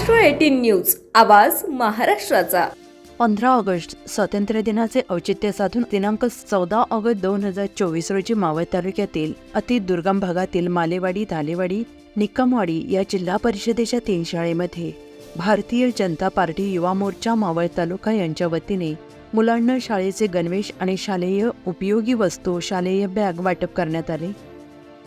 News आवाज महाराष्ट्राचा. पंधरा ऑगस्ट स्वातंत्र्य दिनाचे औचित्य साधून दिनांक चौदा ऑगस्ट दोन हजार चोवीस रोजी मावळ तालुक्यातील अति दुर्गम भागातील मालेवाडी धालेवाडी निकमवाडी या जिल्हा परिषदेच्या तीन शाळेमध्ये भारतीय जनता पार्टी युवा मोर्चा मावळ तालुका यांच्या वतीने मुलांना शाळेचे गणवेश आणि शालेय उपयोगी वस्तू शालेय बॅग वाटप करण्यात आले.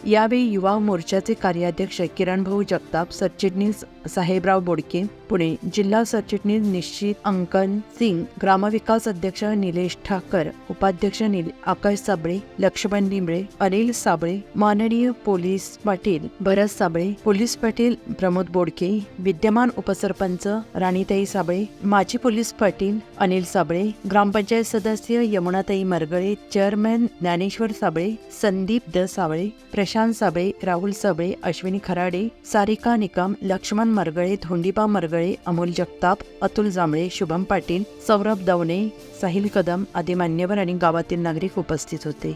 यावेळी युवा मोर्चाचे कार्याध्यक्ष किरणभाऊ जगताप सरचिटणीस साहेबराव बोडके पुणे जिल्हा सरचिटणीस निश्चित अंकन सिंग ग्रामविकास अध्यक्ष निलेश ठाकर उपाध्यक्ष निल आकाश साबळे लक्ष्मण निंबळे अनिल साबळे माननीय पोलीस पाटील भरत साबळे पोलीस पाटील प्रमोद बोडके विद्यमान उपसरपंच राणीताई साबळे माजी पोलीस पाटील अनिल साबळे ग्रामपंचायत सदस्य यमुनाताई मरगळे चेअरमॅन ज्ञानेश्वर साबळे संदीप द साबळे प्रशांत साबळे राहुल साबळे अश्विनी खराडे सारिका निकम लक्ष्मण मरगळे धोंडीबा मरगळे अमोल जगताप अतुल जांभळे शुभम पाटील सौरभ दवणे साहिल कदम आदी मान्यवर आणि गावातील नागरिक उपस्थित होते.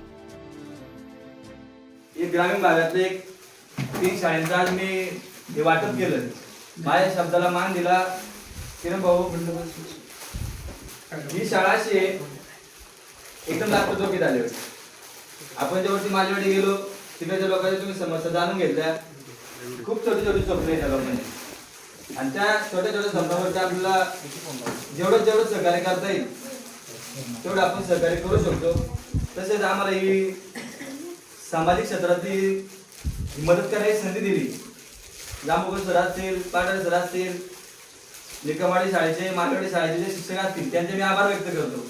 एक ग्रामीण भागातले एक तीन शाळेंचं आज मी हे वाटप केलं. माझ्या शब्दाला मान दिला किरण भाऊ ही शाळा अशी एकदम लागतो झाले होती आपण जेवढी माझ्याकडे गेलो तिकडच्या लोकांची तुम्ही समस्या जाणून घेतल्या. खूप छोटी छोटी स्वप्न आहेत त्या लोकांनी आणि त्या छोट्या छोट्या स्वप्नावरती आपल्याला जेवढं जेवढं सहकार्य करता येईल तेवढं आपण सहकार्य करू शकतो. तसेच आम्हाला ही सामाजिक क्षेत्रातली मदत करण्याची संधी दिली. जांभूकर सर असतील पाटण सर असतील निकमाडी शाळेचे मालवाडी शाळेचे जे शिक्षक असतील त्यांचे मी आभार व्यक्त करतो.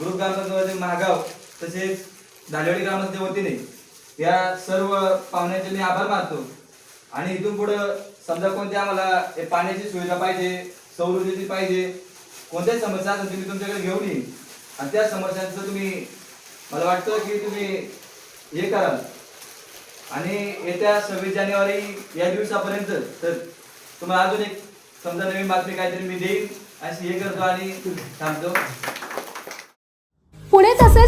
ग्रुप ग्रामपंचायत महागाव तसेच धालेवाडी ग्रामपंचायत वतीने या सर्व पाहुण्यांचे मी आभार मानतो. आणि इथून पुढं समजा कोणत्या आम्हाला पाण्याची सुविधा पाहिजे सौर ऊर्जेची पाहिजे कोणत्याही समस्या असेल तुम्ही तुमच्याकडे घेऊन येईल आणि त्या समस्यांचं तुम्ही मला वाटतं की तुम्ही हे कराल. आणि येत्या सव्वीस जानेवारी या दिवसापर्यंत तर तुम्हाला अजून एक समजा नवीन बातमी काहीतरी मी देईन. अशी हे करतो आणि थांबतो.